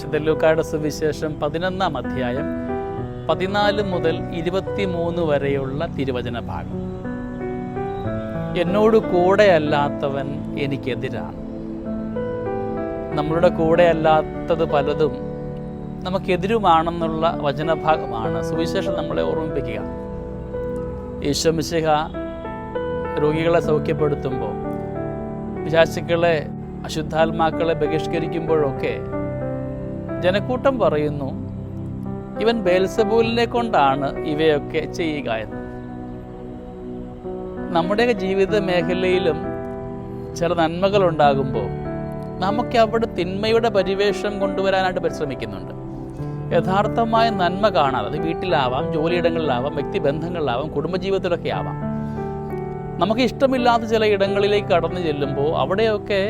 വിശുദ്ധലൂക്കായുടെ സുവിശേഷം പതിനൊന്നാം അധ്യായം പതിനാല് മുതൽ ഇരുപത്തിമൂന്ന് വരെയുള്ള തിരുവചന ഭാഗം. എന്നോട് കൂടെയല്ലാത്തവൻ എനിക്കെതിരാണ്. നമ്മളുടെ കൂടെ അല്ലാത്തത് പലതും നമുക്കെതിരുമാണെന്നുള്ള വചനഭാഗമാണ് സുവിശേഷം നമ്മളെ ഓർമ്മിപ്പിക്കുക. ഈശ്വമിശിഹ രോഗികളെ സൗഖ്യപ്പെടുത്തുമ്പോൾ പിശാചുക്കളെ അശുദ്ധാത്മാക്കളെ ബഹിഷ്കരിക്കുമ്പോഴൊക്കെ ജനക്കൂട്ടം പറയുന്നു ഇവൻ ബേൽസബൂലിനെ കൊണ്ടാണ് ഇവയൊക്കെ ചെയ്യുക എന്ന്. നമ്മുടെ ജീവിത മേഖലയിലും ചില നന്മകൾ ഉണ്ടാകുമ്പോൾ നമുക്ക് അവിടെ തിന്മയുടെ പരിവേഷം കൊണ്ടുവരാനായിട്ട് പരിശ്രമിക്കുന്നുണ്ട്. യഥാർത്ഥമായ നന്മ കാണാതെ അത് വീട്ടിലാവാം ജോലിയിടങ്ങളിലാവാം വ്യക്തിബന്ധങ്ങളിലാവാം കുടുംബജീവിതത്തിലൊക്കെ ആവാം. നമുക്ക് ഇഷ്ടമില്ലാത്ത ചില ഇടങ്ങളിലേക്ക് കടന്നു ചെല്ലുമ്പോൾ അവിടെയൊക്കെ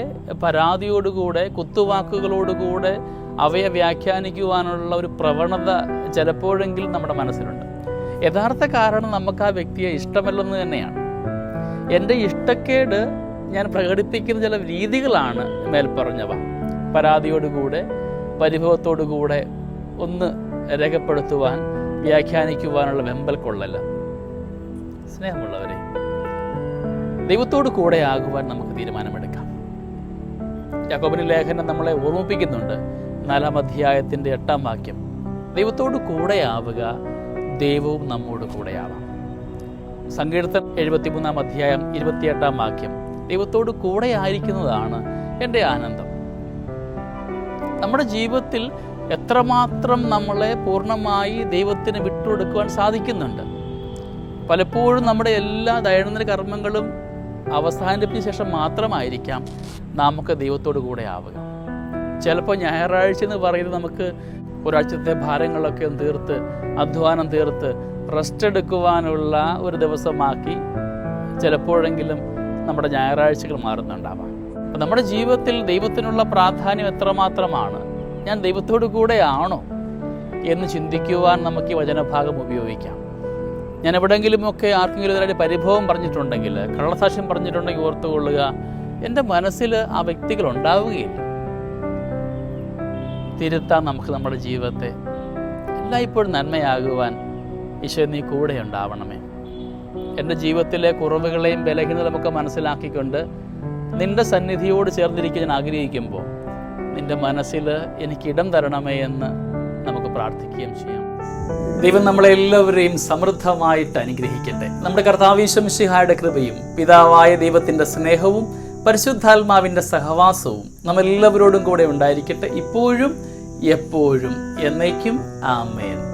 പരാതിയോടുകൂടെ കുത്തുവാക്കുകളോടുകൂടെ അവയെ വ്യാഖ്യാനിക്കുവാനുള്ള ഒരു പ്രവണത ചിലപ്പോഴെങ്കിലും നമ്മുടെ മനസ്സിലുണ്ട്. യഥാർത്ഥ കാരണം നമുക്ക് ആ വ്യക്തിയെ ഇഷ്ടമല്ലെന്ന് തന്നെയാണ്. എന്റെ ഇഷ്ടക്കേട് ഞാൻ പ്രകടിപ്പിക്കുന്ന ചില രീതികളാണ് മേൽപ്പറഞ്ഞവ. പരാതിയോടുകൂടെ പരിഭവത്തോടുകൂടെ ഒന്ന് രേഖപ്പെടുത്തുവാൻ വ്യാഖ്യാനിക്കുവാനുള്ള വെമ്പൽ കൊള്ളല്ല സ്നേഹമുള്ളവരെ. ദൈവത്തോട് കൂടെ ആകുവാൻ നമുക്ക് തീരുമാനമെടുക്കാം. യാക്കോബിന് ലേഖനം നമ്മളെ ഓർമ്മിപ്പിക്കുന്നുണ്ട്. നാലാം അധ്യായത്തിന്റെ എട്ടാം വാക്യം. ദൈവത്തോട് കൂടെയാവുക ദൈവവും നമ്മോട് കൂടെയാവാം സങ്കീർത്തനം എഴുപത്തിമൂന്നാം അധ്യായം ഇരുപത്തിയെട്ടാം വാക്യം. ദൈവത്തോട് കൂടെ ആയിരിക്കുന്നതാണ് എന്റെ ആനന്ദം. നമ്മുടെ ജീവിതത്തിൽ എത്രമാത്രം നമ്മളെ പൂർണമായി ദൈവത്തിന് വിട്ടുകൊടുക്കുവാൻ സാധിക്കുന്നുണ്ട്. പലപ്പോഴും നമ്മുടെ എല്ലാ ദൈനംദിന കർമ്മങ്ങളും അവസാനിപ്പിച്ച ശേഷം മാത്രമായിരിക്കാം നമുക്ക് ദൈവത്തോടു കൂടെ ആവുക. ചിലപ്പോൾ ഞായറാഴ്ച എന്ന് പറയുന്നത് നമുക്ക് ഒരാഴ്ചത്തെ ഭാരങ്ങളൊക്കെ തീർത്ത് അധ്വാനം തീർത്ത് റെസ്റ്റ് എടുക്കുവാനുള്ള ഒരു ദിവസമാക്കി ചിലപ്പോഴെങ്കിലും നമ്മുടെ ഞായറാഴ്ചകൾ മാറുന്നുണ്ടാവാം. നമ്മുടെ ജീവിതത്തിൽ ദൈവത്തിനുള്ള പ്രാധാന്യം എത്രമാത്രമാണ്? ഞാൻ ദൈവത്തോടു കൂടെ ആണോ എന്ന് ചിന്തിക്കുവാൻ നമുക്ക് ഈ വചനഭാഗം ഉപയോഗിക്കാം. ഞാൻ എവിടെയെങ്കിലുമൊക്കെ ആർക്കെങ്കിലും ഇതിനായിട്ട് പരിഭവം പറഞ്ഞിട്ടുണ്ടെങ്കിൽ കള്ളസാക്ഷ്യം പറഞ്ഞിട്ടുണ്ടെങ്കിൽ ഓർത്തുകൊള്ളുക. എന്റെ മനസ്സിൽ ആ വ്യക്തികൾ ഉണ്ടാവുകയില്ല. തിരുത്താൻ നമുക്ക് നമ്മുടെ ജീവിതത്തെ എല്ലായ്പ്പോഴും നന്മയാകുവാൻ ഈശോ നീ കൂടെ ഉണ്ടാവണമേ. എന്റെ ജീവിതത്തിലെ കുറവുകളെയും ബലഹീനതമൊക്കെ മനസ്സിലാക്കിക്കൊണ്ട് നിന്റെ സന്നിധിയോട് ചേർന്നിരിക്കാൻ ഞാൻ ആഗ്രഹിക്കുമ്പോൾ നിന്റെ മനസ്സിൽ എനിക്ക് ഇടം തരണമേ എന്ന് നമുക്ക് പ്രാർത്ഥിക്കുകയും ചെയ്യാം. ദൈവം നമ്മളെല്ലാവരെയും സമൃദ്ധമായിട്ട് അനുഗ്രഹിക്കട്ടെ. നമ്മുടെ കർത്താവീശംഷിഹായുടെ കൃപയും പിതാവായ ദൈവത്തിന്റെ സ്നേഹവും പരിശുദ്ധാത്മാവിന്റെ സഹവാസവും നമ്മളെല്ലാവരോടും കൂടെ ഉണ്ടായിരിക്കട്ടെ ഇപ്പോഴും എപ്പോഴും എന്നേക്കും. ആമേൻ.